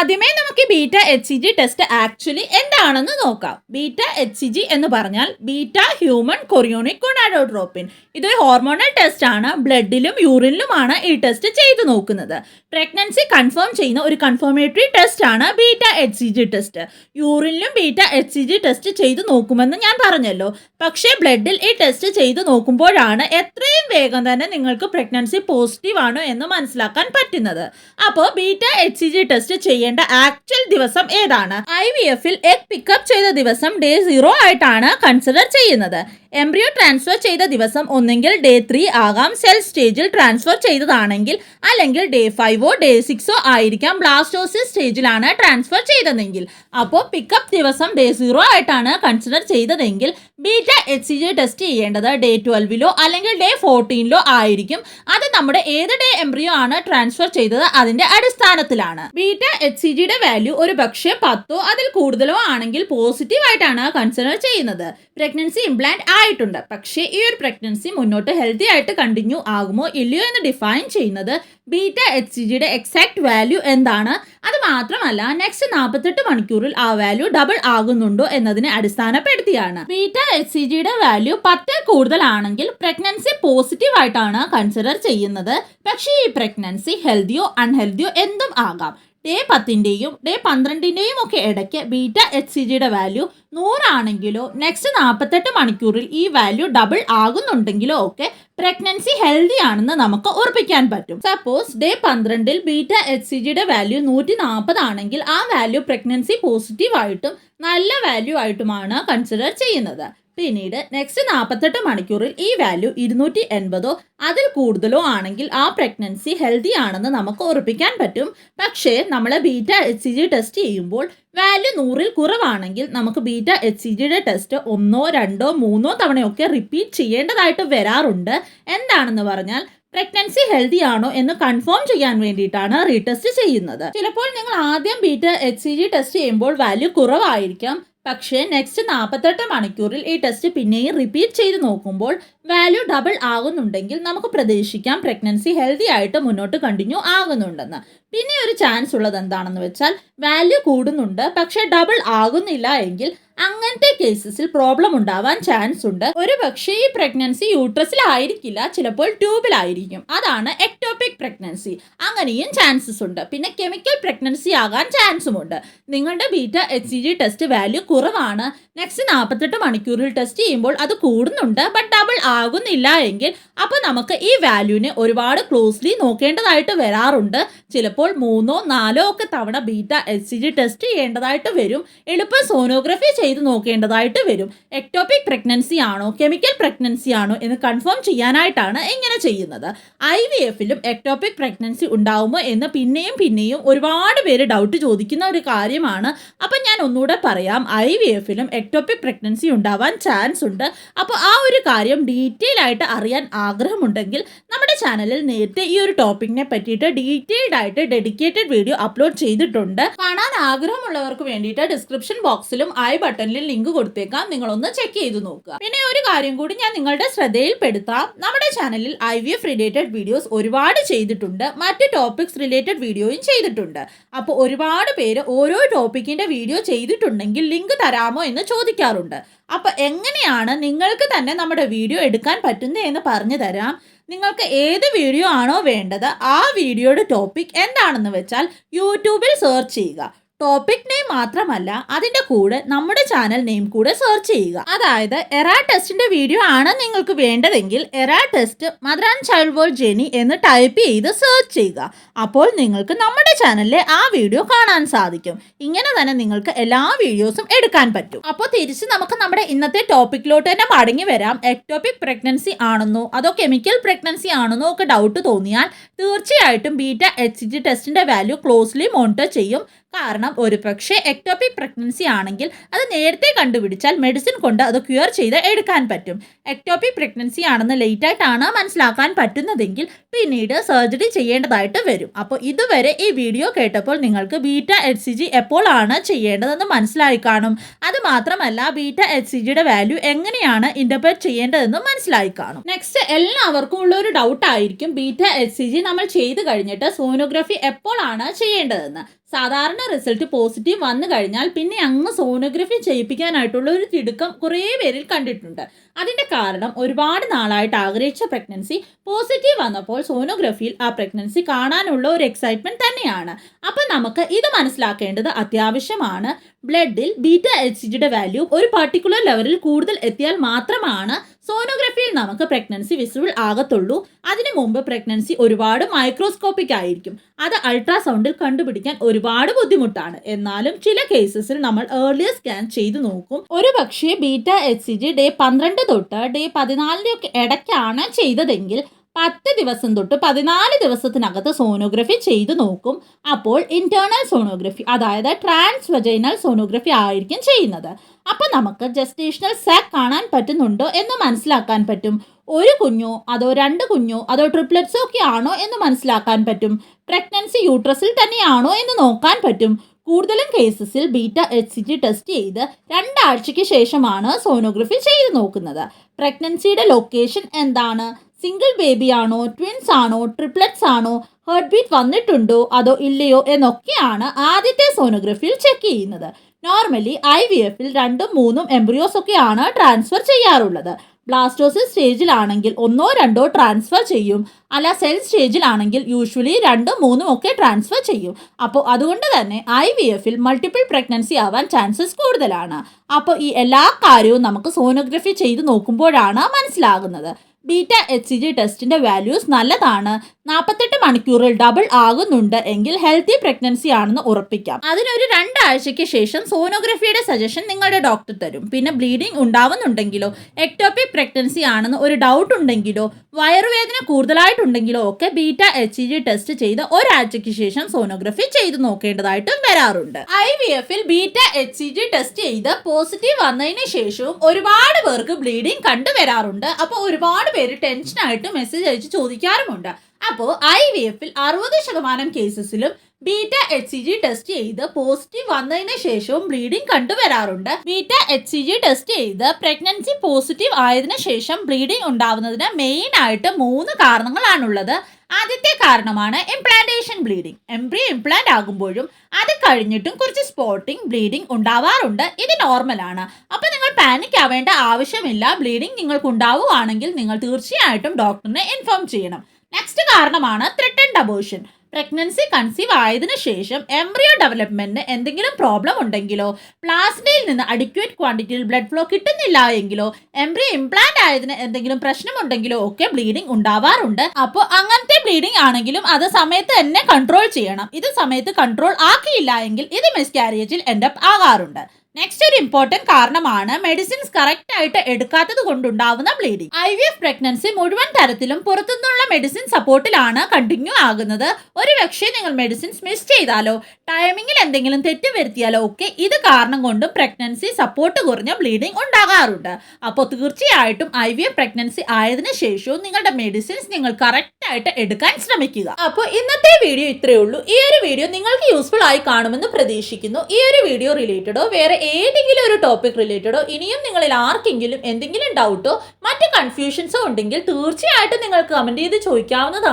ആദ്യമേ നമുക്ക് beta H C G test actually എന്താണെന്ന് നോക്കാം. ബീറ്റ എച്ച് സി ജി എന്ന് പറഞ്ഞാൽ ബീറ്റ ഹ്യൂമൻ കൊറിയോണിക് കൊണാഡോട്രോപ്പിൻ ഇതൊരു ഹോർമോണൽ ടെസ്റ്റ് ആണ്. ബ്ലഡിലും യൂറിനിലുമാണ് ഈ ടെസ്റ്റ് ചെയ്തു നോക്കുന്നത്. പ്രഗ്നൻസി കൺഫേം ചെയ്യുന്ന ഒരു കൺഫർമേറ്ററി ടെസ്റ്റ് ആണ് beta H C G test. യൂറിനിലും beta H C G test ചെയ്തു നോക്കുമെന്ന് ഞാൻ പറഞ്ഞല്ലോ. പക്ഷേ ബ്ലഡിൽ ഈ ടെസ്റ്റ് ചെയ്തു നോക്കുമ്പോഴാണ് എത്രയും വേഗം തന്നെ നിങ്ങൾക്ക് പ്രഗ്നൻസി പോസിറ്റീവ് ആണോ എന്ന് മനസ്സിലാക്കാൻ പറ്റുന്നത്. അപ്പോൾ beta H C G test ചെയ്യേണ്ട ആക്ച്വൽ ദിവസം ഏതാണ്? ഐ വി എഫിൽ എഗ് പിക്കപ്പ് ചെയ്ത ദിവസം ഡേ സീറോ ആയിട്ടാണ് കൺസിഡർ ചെയ്യുന്നത്. എംബ്രിയോ ട്രാൻസ്ഫർ ചെയ്ത ദിവസം ഒന്നെങ്കിൽ ഡേ ത്രീ ആകാം. സെൽ സ്റ്റേജിൽ ട്രാൻസ്ഫർ ചെയ്തതാണെങ്കിൽ അല്ലെങ്കിൽ ഡേ ഫൈവോ ഡേ സിക്സോ ആയിരിക്കാം. ബ്ലാസ്റ്റോസിസ് സ്റ്റേജിലാണ് ട്രാൻസ്ഫർ ചെയ്തതെങ്കിൽ. അപ്പോൾ പിക്കപ്പ് ദിവസം ഡേ സീറോ ആയിട്ടാണ് consider ചെയ്തതെങ്കിൽ beta H C G test ചെയ്യേണ്ടത് ഡേ ട്വൽവിലോ അല്ലെങ്കിൽ ഡേ ഫോർട്ടീനിലോ ആയിരിക്കും. അത് നമ്മുടെ ഏത് ഡേ എംബ്രിയോ ആണ് ട്രാൻസ്ഫർ ചെയ്തത് അതിന്റെ അടിസ്ഥാനത്തിലാണ്. ബീറ്റ എച്ച് സി ജിയുടെ വാല്യൂ ഒരു പക്ഷേ പത്തോ അതിൽ കൂടുതലോ ആണെങ്കിൽ പോസിറ്റീവ് ആയിട്ടാണ് കൺസിഡർ ചെയ്യുന്നത്. പ്രഗ്നൻസി ഇംപ്ലാന്റ് ആയിട്ടുണ്ട്. പക്ഷേ ഈ ഒരു പ്രഗ്നൻസി മുന്നോട്ട് ഹെൽത്തി ആയിട്ട് കണ്ടിന്യൂ ആകുമോ ഇല്ലയോ എന്ന് ഡിഫൈൻ ചെയ്യുന്നത് ബീറ്റ എച്ച് സി ജിയുടെ എക്സാക്ട് വാല്യൂ എന്താണ്? അത് മാത്രമല്ല നെക്സ്റ്റ് നാൽപ്പത്തെട്ട് മണിക്കൂറിൽ ആ വാല്യൂ ഡബിൾ ആകുന്നുണ്ടോ എന്നതിനെ അടിസ്ഥാനപ്പെടുത്തിയാണ്. ബീറ്റ എച്ച് സി ജിയുടെ വാല്യൂ പത്തിൽ കൂടുതലാണെങ്കിൽ പ്രഗ്നൻസി പോസിറ്റീവ് ആയിട്ടാണ് കൺസിഡർ ചെയ്യുന്നത്. പക്ഷേ ഈ പ്രഗ്നൻസി ഹെൽത്തിയോ അൺഹെൽത്തിയോ എന്തും ആകാം. ഡേ പത്തിന്റെയും ഡേ പന്ത്രണ്ടിന്റെയും ഒക്കെ ഇടയ്ക്ക് ബീറ്റ എച്ച് സി ജിയുടെ വാല്യൂ നൂറാണെങ്കിലോ നെക്സ്റ്റ് നാൽപ്പത്തെട്ട് മണിക്കൂറിൽ ഈ വാല്യൂ ഡബിൾ ആകുന്നുണ്ടെങ്കിലോ ഒക്കെ പ്രഗ്നൻസി ഹെൽത്തി ആണെന്ന് നമുക്ക് ഉറപ്പിക്കാൻ പറ്റും. സപ്പോസ് ഡേ പന്ത്രണ്ടിൽ ബീറ്റ എച്ച് സി ജിയുടെ വാല്യൂ നൂറ്റി നാൽപ്പതാണെങ്കിൽ ആ വാല്യൂ പ്രഗ്നൻസി പോസിറ്റീവ് ആയിട്ടും നല്ല വാല്യൂ ആയിട്ടുമാണ് കൺസിഡർ ചെയ്യുന്നത്. പിന്നീട് നെക്സ്റ്റ് നാൽപ്പത്തെട്ട് മണിക്കൂറിൽ ഈ വാല്യൂ ഇരുന്നൂറ്റി എൺപതോ അതിൽ കൂടുതലോ ആണെങ്കിൽ ആ പ്രഗ്നൻസി ഹെൽത്തി ആണെന്ന് നമുക്ക് ഉറപ്പിക്കാൻ പറ്റും. പക്ഷേ നമ്മൾ beta H C G test ചെയ്യുമ്പോൾ വാല്യൂ നൂറിൽ കുറവാണെങ്കിൽ നമുക്ക് ബീറ്റ എച്ച് സി ജിയുടെ ടെസ്റ്റ് ഒന്നോ രണ്ടോ മൂന്നോ തവണയൊക്കെ റിപ്പീറ്റ് ചെയ്യേണ്ടതായിട്ട് വരാറുണ്ട്. എന്താണെന്ന് പറഞ്ഞാൽ പ്രഗ്നൻസി ഹെൽത്തി ആണോ എന്ന് കൺഫേം ചെയ്യാൻ വേണ്ടിയിട്ടാണ് റീടെസ്റ്റ് ചെയ്യുന്നത്. ചിലപ്പോൾ നിങ്ങൾ ആദ്യം beta H C G test ചെയ്യുമ്പോൾ വാല്യൂ കുറവായിരിക്കാം. പക്ഷേ നെക്സ്റ്റ് നാൽപ്പത്തെട്ട് മണിക്കൂറിൽ ഈ ടെസ്റ്റ് പിന്നെയും റിപ്പീറ്റ് ചെയ്ത് നോക്കുമ്പോൾ വാല്യൂ ഡബിൾ ആകുന്നുണ്ടെങ്കിൽ നമുക്ക് പ്രതീക്ഷിക്കാം പ്രഗ്നൻസി ഹെൽത്തി ആയിട്ട് മുന്നോട്ട് കണ്ടിന്യൂ ആകുന്നുണ്ടെന്ന്. പിന്നെ ഒരു ചാൻസ് ഉള്ളത് എന്താണെന്ന് വെച്ചാൽ വാല്യൂ കൂടുന്നുണ്ട് പക്ഷേ ഡബിൾ ആകുന്നില്ല എങ്കിൽ അങ്ങനത്തെ കേസസിൽ പ്രോബ്ലം ഉണ്ടാവാൻ ചാൻസ് ഉണ്ട്. ഒരു പക്ഷേ ഈ പ്രഗ്നൻസി യൂട്രസിലായിരിക്കില്ല ചിലപ്പോൾ ട്യൂബിലായിരിക്കും അതാണ് എക്ടോപിക് പ്രഗ്നൻസി അങ്ങനെയും ചാൻസസ് ഉണ്ട്. പിന്നെ കെമിക്കൽ പ്രഗ്നൻസി ആകാൻ ചാൻസും ഉണ്ട്. നിങ്ങളുടെ beta H C G test value കുറവാണ്. നെക്സ്റ്റ് നാൽപ്പത്തെട്ട് മണിക്കൂറിൽ ടെസ്റ്റ് ചെയ്യുമ്പോൾ അത് കൂടുന്നുണ്ട് ബട്ട് ഡബിൾ ആകുന്നില്ല എങ്കിൽ അപ്പോൾ നമുക്ക് ഈ വാല്യൂവിനെ ഒരുപാട് ക്ലോസ്ലി നോക്കേണ്ടതായിട്ട് വരാറുണ്ട്. ചിലപ്പോൾ മൂന്നോ നാലോ ഒക്കെ തവണ beta S C G test ചെയ്യേണ്ടതായിട്ട് വരും. എളുപ്പം സോനോഗ്രഫി ചെയ്ത് നോക്കേണ്ടതായിട്ട് വരും. എക്ടോപിക് പ്രഗ്നൻസി ആണോ കെമിക്കൽ പ്രഗ്നൻസി ആണോ എന്ന് കൺഫേം ചെയ്യാനായിട്ടാണ് ഇങ്ങനെ ചെയ്യുന്നത്. ഐ വി എഫിലും എക്ടോപിക് പ്രഗ്നൻസി ഉണ്ടാവുമോ എന്ന് പിന്നെയും പിന്നെയും ഒരുപാട് പേര് ഡൗട്ട് ചോദിക്കുന്ന ഒരു കാര്യമാണ്. അപ്പം ഞാൻ ഒന്നുകൂടെ പറയാം. ഐ വി എഫിലും എക്ടോപിക് പ്രഗ്നൻസി ഉണ്ടാവാൻ ചാൻസ് ഉണ്ട്. അപ്പോൾ ആ ഒരു കാര്യം ഡീറ്റെയിൽ ആയിട്ട് അറിയാൻ ആഗ്രഹമുണ്ടെങ്കിൽ നമ്മുടെ ചാനലിൽ നേരത്തെ ഈ ഒരു ടോപ്പിക്കിനെ പറ്റിയിട്ട് ഡീറ്റെയിൽഡ് ആയിട്ട് ഡെഡിക്കേറ്റഡ് വീഡിയോ അപ്ലോഡ് ചെയ്തിട്ടുണ്ട്. കാണാൻ ആഗ്രഹമുള്ളവർക്ക് വേണ്ടിയിട്ട് ഡിസ്ക്രിപ്ഷൻ ബോക്സിലും ഐ ബട്ടണിലും ലിങ്ക് കൊടുത്തേക്കാം. നിങ്ങളൊന്ന് ചെക്ക് ചെയ്ത് നോക്കുക. പിന്നെ ഒരു കാര്യം കൂടി ഞാൻ നിങ്ങളുടെ ശ്രദ്ധയിൽപ്പെടുത്താം. നമ്മുടെ ചാനലിൽ I V F related videos ഒരുപാട് ചെയ്തിട്ടുണ്ട്. മറ്റ് ടോപ്പിക്സ് റിലേറ്റഡ് വീഡിയോയും ചെയ്തിട്ടുണ്ട്. അപ്പോൾ ഒരുപാട് പേര് ഓരോ ടോപ്പിക്കിന്റെ വീഡിയോ ചെയ്തിട്ടുണ്ടെങ്കിൽ ലിങ്ക് തരാമോ എന്ന് ചോദിക്കാറുണ്ട്. അപ്പോൾ എങ്ങനെയാണ് നിങ്ങൾക്ക് തന്നെ നമ്മുടെ വീഡിയോ എടുക്കാൻ പറ്റുന്നത് എന്ന് പറഞ്ഞു തരാം. നിങ്ങൾക്ക് ഏത് വീഡിയോ ആണോ വേണ്ടത് ആ വീഡിയോയുടെ ടോപ്പിക് എന്താണെന്ന് വെച്ചാൽ യൂട്യൂബിൽ സെർച്ച് ചെയ്യുക. ടോപ്പിക് നെയിം മാത്രമല്ല അതിന്റെ കൂടെ നമ്മുടെ ചാനൽ നെയിം കൂടെ സെർച്ച് ചെയ്യുക. അതായത് എറാ ടെസ്റ്റിന്റെ വീഡിയോ ആണ് നിങ്ങൾക്ക് വേണ്ടതെങ്കിൽ ERA test mother and child world Jeni എന്ന് ടൈപ്പ് ചെയ്ത് സെർച്ച് ചെയ്യുക. അപ്പോൾ നിങ്ങൾക്ക് നമ്മുടെ ചാനലിലെ ആ വീഡിയോ കാണാൻ സാധിക്കും. ഇങ്ങനെ തന്നെ നിങ്ങൾക്ക് എല്ലാ വീഡിയോസും എടുക്കാൻ പറ്റും. അപ്പോൾ തിരിച്ച് നമുക്ക് നമ്മുടെ ഇന്നത്തെ ടോപ്പിക്കിലോട്ട് തന്നെ മടങ്ങി വരാം. എക്ടോപിക് പ്രഗ്നൻസി ആണെന്നോ അതോ കെമിക്കൽ പ്രഗ്നൻസി ആണെന്നോ ഒക്കെ ഡൗട്ട് തോന്നിയാൽ തീർച്ചയായിട്ടും ബീറ്റ എച്ച് ജി ടെസ്റ്റിന്റെ വാല്യൂ ക്ലോസ്ലി മോണിറ്റർ ചെയ്യും. കാരണം ഒരു പക്ഷേ എക്ടോപിക് പ്രഗ്നൻസി ആണെങ്കിൽ അത് നേരത്തെ കണ്ടുപിടിച്ചാൽ മെഡിസിൻ കൊണ്ട് അത് ക്യൂർ ചെയ്ത് എടുക്കാൻ പറ്റും. എക്ടോപിക് പ്രഗ്നൻസി ആണെന്ന് ലേറ്റായിട്ടാണ് മനസ്സിലാക്കാൻ പറ്റുന്നതെങ്കിൽ പിന്നീട് സർജറി ചെയ്യേണ്ടതായിട്ട് വരും. അപ്പോൾ ഇതുവരെ ഈ വീഡിയോ കേട്ടപ്പോൾ നിങ്ങൾക്ക് ബീറ്റ എച്ച് സി ജി എപ്പോഴാണ് ചെയ്യേണ്ടതെന്ന് മനസ്സിലായി കാണും. അത് മാത്രമല്ല ബീറ്റ എച്ച് സി ജിയുടെ വാല്യൂ എങ്ങനെയാണ് ഇന്റർപ്രറ്റ് ചെയ്യേണ്ടതെന്ന് മനസ്സിലായി കാണും. നെക്സ്റ്റ് എല്ലാവർക്കും ഉള്ള ഒരു ഡൗട്ട് ആയിരിക്കും ബീറ്റ എച്ച് സി ജി നമ്മൾ ചെയ്ത് കഴിഞ്ഞിട്ട് സോനോഗ്രഫി എപ്പോഴാണ് ചെയ്യേണ്ടതെന്ന്. സാധാരണ റിസൾട്ട് പോസിറ്റീവ് വന്നു കഴിഞ്ഞാൽ പിന്നെ അങ്ങ് സോണോഗ്രഫി ചെയ്യിപ്പിക്കാനായിട്ടുള്ള ഒരു തിടുക്കം കുറേ പേരിൽ കണ്ടിട്ടുണ്ട്. അതിന്റെ കാരണം ഒരുപാട് നാളായിട്ട് ആഗ്രഹിച്ച പ്രഗ്നൻസി പോസിറ്റീവ് വന്നപ്പോൾ സോണോഗ്രഫിയിൽ ആ പ്രഗ്നൻസി കാണാനുള്ള ഒരു എക്സൈറ്റ്മെന്റ് തന്നെയാണ്. അപ്പം നമുക്ക് ഇത് മനസ്സിലാക്കേണ്ടത് അത്യാവശ്യമാണ്. ബ്ലഡിൽ ബീറ്റ എച്ച് ജിയുടെ വാല്യൂ ഒരു പർട്ടിക്കുലർ ലെവലിൽ കൂടുതൽ എത്തിയാൽ മാത്രമാണ് സോണോഗ്രഫിയിൽ നമുക്ക് പ്രഗ്നൻസി വിസിബിൾ ആകത്തുള്ളൂ. അതിനു മുമ്പ് പ്രഗ്നൻസി ഒരുപാട് മൈക്രോസ്കോപ്പിക് ആയിരിക്കും. അത് അൾട്രാസൗണ്ടിൽ കണ്ടുപിടിക്കാൻ ഒരുപാട് ബുദ്ധിമുട്ടാണ്. എന്നാലും ചില കേസസിൽ നമ്മൾ ഏർലിയർ സ്കാൻ ചെയ്തു നോക്കും. ഒരു പക്ഷേ beta H C G day പന്ത്രണ്ട് തൊട്ട് ഡേ പതിനാലിന്റെ ഇടയ്ക്കാണ് ചെയ്തതെങ്കിൽ പത്ത് ദിവസം തൊട്ട് പതിനാല് ദിവസത്തിനകത്ത് സോണോഗ്രഫി ചെയ്തു നോക്കും. അപ്പോൾ ഇന്റേണൽ സോണോഗ്രഫി അതായത് ട്രാൻസ് വജൈനൽ സോണോഗ്രഫി ആയിരിക്കും ചെയ്യുന്നത്. അപ്പോൾ നമുക്ക് ജസ്റ്റേഷണൽ സാക്ക് കാണാൻ പറ്റുന്നുണ്ടോ എന്ന് മനസ്സിലാക്കാൻ പറ്റും. ഒരു കുഞ്ഞോ അതോ രണ്ട് കുഞ്ഞോ അതോ ട്രിപ്ലറ്റ്സോ ഒക്കെ ആണോ എന്ന് മനസ്സിലാക്കാൻ പറ്റും. പ്രഗ്നൻസി യൂട്രസിൽ തന്നെയാണോ എന്ന് നോക്കാൻ പറ്റും. കൂടുതലും കേസസിൽ beta H C G test ചെയ്ത് രണ്ടാഴ്ചയ്ക്ക് ശേഷമാണ് സോണോഗ്രഫി ചെയ്ത് നോക്കുന്നത്. പ്രഗ്നൻസിയുടെ ലൊക്കേഷൻ എന്താണ്? സിംഗിൾ ബേബി ആണോ ട്വിൻസ് ആണോ ട്രിപ്ലറ്റ്സ് ആണോ ഹേർട്ട് ബീറ്റ് വന്നിട്ടുണ്ടോ അതോ ഇല്ലയോ എന്നൊക്കെയാണ് ആദ്യത്തെ സോണോഗ്രഫിയിൽ ചെക്ക് ചെയ്യുന്നത്. നോർമലി ഐ വി എഫിൽ രണ്ടും മൂന്നും എംബ്രിയോസ് ഒക്കെയാണ് ട്രാൻസ്ഫർ ചെയ്യാറുള്ളത്. ബ്ലാസ്റ്റോസിസ് സ്റ്റേജിലാണെങ്കിൽ ഒന്നോ രണ്ടോ ട്രാൻസ്ഫർ ചെയ്യും. അല്ല സെൽ സ്റ്റേജിലാണെങ്കിൽ യൂഷ്വലി രണ്ടും മൂന്നും ഒക്കെ ട്രാൻസ്ഫർ ചെയ്യും. അപ്പോൾ അതുകൊണ്ട് തന്നെ ഐ വി എഫിൽ മൾട്ടിപ്പിൾ പ്രഗ്നൻസി ആവാൻ ചാൻസസ് കൂടുതലാണ്. അപ്പോൾ ഈ എല്ലാ കാര്യവും നമുക്ക് സോണോഗ്രഫി ചെയ്ത് നോക്കുമ്പോഴാണ് മനസ്സിലാകുന്നത്. ബീറ്റ എച്ച് സി ജി ടെസ്റ്റിന്റെ വാല്യൂസ് നല്ലതാണ്. നാൽപ്പത്തെട്ട് മണിക്കൂറിൽ ഡബിൾ ആകുന്നുണ്ട് എങ്കിൽ ഹെൽത്തി പ്രഗ്നൻസി ആണെന്ന് ഉറപ്പിക്കാം. അതിനൊരു രണ്ടാഴ്ചയ്ക്ക് ശേഷം സോണോഗ്രഫിയുടെ സജഷൻ നിങ്ങളുടെ ഡോക്ടർ തരും. പിന്നെ ബ്ലീഡിംഗ് ഉണ്ടാവുന്നുണ്ടെങ്കിലോ എക്ടോപിക് പ്രഗ്നൻസി ആണെന്ന് ഒരു ഡൗട്ട് ഉണ്ടെങ്കിലോ വയറുവേദന കൂടുതലായിട്ടുണ്ടെങ്കിലോ ഒക്കെ beta H C G test ചെയ്ത് ഒരാഴ്ചയ്ക്ക് ശേഷം സോണോഗ്രഫി ചെയ്ത് നോക്കേണ്ടതായിട്ടും വരാറുണ്ട്. ഐ വി എഫിൽ beta H C G test ചെയ്ത് പോസിറ്റീവ് വന്നതിന് ശേഷവും ഒരുപാട് പേർക്ക് ബ്ലീഡിംഗ് കണ്ടുവരാറുണ്ട്. അപ്പോൾ ഒരുപാട് പേര് ടെൻഷനായിട്ട് മെസ്സേജ് അയച്ച് ചോദിക്കാറുമുണ്ട്. അപ്പോൾ ഐ വി എഫിൽ അറുപത് ശതമാനം കേസസിലും beta H C G test ചെയ്ത് പോസിറ്റീവ് വന്നതിന് ശേഷവും ബ്ലീഡിംഗ് കണ്ടുവരാറുണ്ട്. Beta H C G test ചെയ്ത് പ്രഗ്നൻസി പോസിറ്റീവ് ആയതിനു ശേഷം ബ്ലീഡിംഗ് ഉണ്ടാവുന്നതിന് മെയിൻ ആയിട്ട് മൂന്ന് കാരണങ്ങളാണുള്ളത്. ആദ്യത്തെ കാരണമാണ് ഇംപ്ലാന്റേഷൻ ബ്ലീഡിംഗ് എംബ്രിയോ ഇംപ്ലാന്റ് ആകുമ്പോഴും അത് കഴിഞ്ഞിട്ടും കുറച്ച് സ്പോട്ടിംഗ് ബ്ലീഡിംഗ് ഉണ്ടാവാറുണ്ട്. ഇത് നോർമലാണ് അപ്പോൾ നിങ്ങൾ പാനിക് ആവേണ്ട ആവശ്യമില്ല. ബ്ലീഡിംഗ് നിങ്ങൾക്ക് ഉണ്ടാവുകയാണെങ്കിൽ നിങ്ങൾ തീർച്ചയായിട്ടും ഡോക്ടറിനെ ഇൻഫോം ചെയ്യണം. നെക്സ്റ്റ് കാരണമാണ് ത്രെട്ടൻഡ് അബോഷൻ പ്രഗ്നൻസി കൺസീവ് ആയതിനു ശേഷം എംബ്രിയോ ഡെവലപ്മെന്റിന് എന്തെങ്കിലും പ്രോബ്ലം ഉണ്ടെങ്കിലോ പ്ലാസ്മയിൽ നിന്ന് അഡിക്വേറ്റ് ക്വാണ്ടിറ്റിയിൽ ബ്ലഡ് ഫ്ലോ കിട്ടുന്നില്ല എങ്കിലോ എംബ്രിയോ ഇംപ്ലാന്റ് ആയതിന് എന്തെങ്കിലും പ്രശ്നമുണ്ടെങ്കിലോ ഒക്കെ ബ്ലീഡിംഗ് ഉണ്ടാവാറുണ്ട്. അപ്പോൾ അങ്ങനത്തെ ബ്ലീഡിംഗ് ആണെങ്കിലും അത് സമയത്ത് തന്നെ കൺട്രോൾ ചെയ്യണം. ഇത് സമയത്ത് കൺട്രോൾ ആക്കിയില്ല എങ്കിൽ ഇത് മിസ്കാരേജിൽ എൻഡപ്പ് ആകാറുണ്ട്. നെക്സ്റ്റ് ഒരു ഇമ്പോർട്ടന്റ് കാരണമാണ് മെഡിസിൻസ് കറക്റ്റ് ആയിട്ട് എടുക്കാത്തത് കൊണ്ടുണ്ടാവുന്ന bleeding I V F pregnancy മുഴുവൻ തരത്തിലും പുറത്തുനിന്നുള്ള മെഡിസിൻ സപ്പോർട്ടിലാണ് കണ്ടിന്യൂ ആകുന്നത്. ഒരു പക്ഷേ നിങ്ങൾ മെഡിസിൻസ് മിസ് ചെയ്താലോ ടൈമിങ്ങിൽ എന്തെങ്കിലും തെറ്റ് വരുത്തിയാലോ ഒക്കെ ഇത് കാരണം കൊണ്ടും പ്രഗ്നൻസി സപ്പോർട്ട് കുറഞ്ഞ ബ്ലീഡിംഗ് ഉണ്ടാകാറുണ്ട്. അപ്പോൾ തീർച്ചയായിട്ടും ഐ വി എഫ് പ്രഗ്നൻസി ആയതിനു ശേഷവും നിങ്ങളുടെ മെഡിസിൻസ് നിങ്ങൾ കറക്റ്റ് ആയിട്ട് എടുക്കാൻ ശ്രമിക്കുക. അപ്പോൾ ഇന്നത്തെ വീഡിയോ ഇത്രയേ ഉള്ളൂ. ഈ ഒരു വീഡിയോ നിങ്ങൾക്ക് യൂസ്ഫുൾ ആയി കാണുമെന്ന് പ്രതീക്ഷിക്കുന്നു. ഈ ഒരു വീഡിയോ റിലേറ്റഡോ വേറെ ഏതെങ്കിലും ഒരു ടോപ്പിക് റിലേറ്റഡോ ഇനിയും നിങ്ങളിൽ ആർക്കെങ്കിലും എന്തെങ്കിലും ഡൗട്ടോ മറ്റ് കൺഫ്യൂഷൻസോ ഉണ്ടെങ്കിൽ തീർച്ചയായിട്ടും നിങ്ങൾക്ക് കമന്റ് ചെയ്ത് ചോദിക്കാവുന്നതാണ്.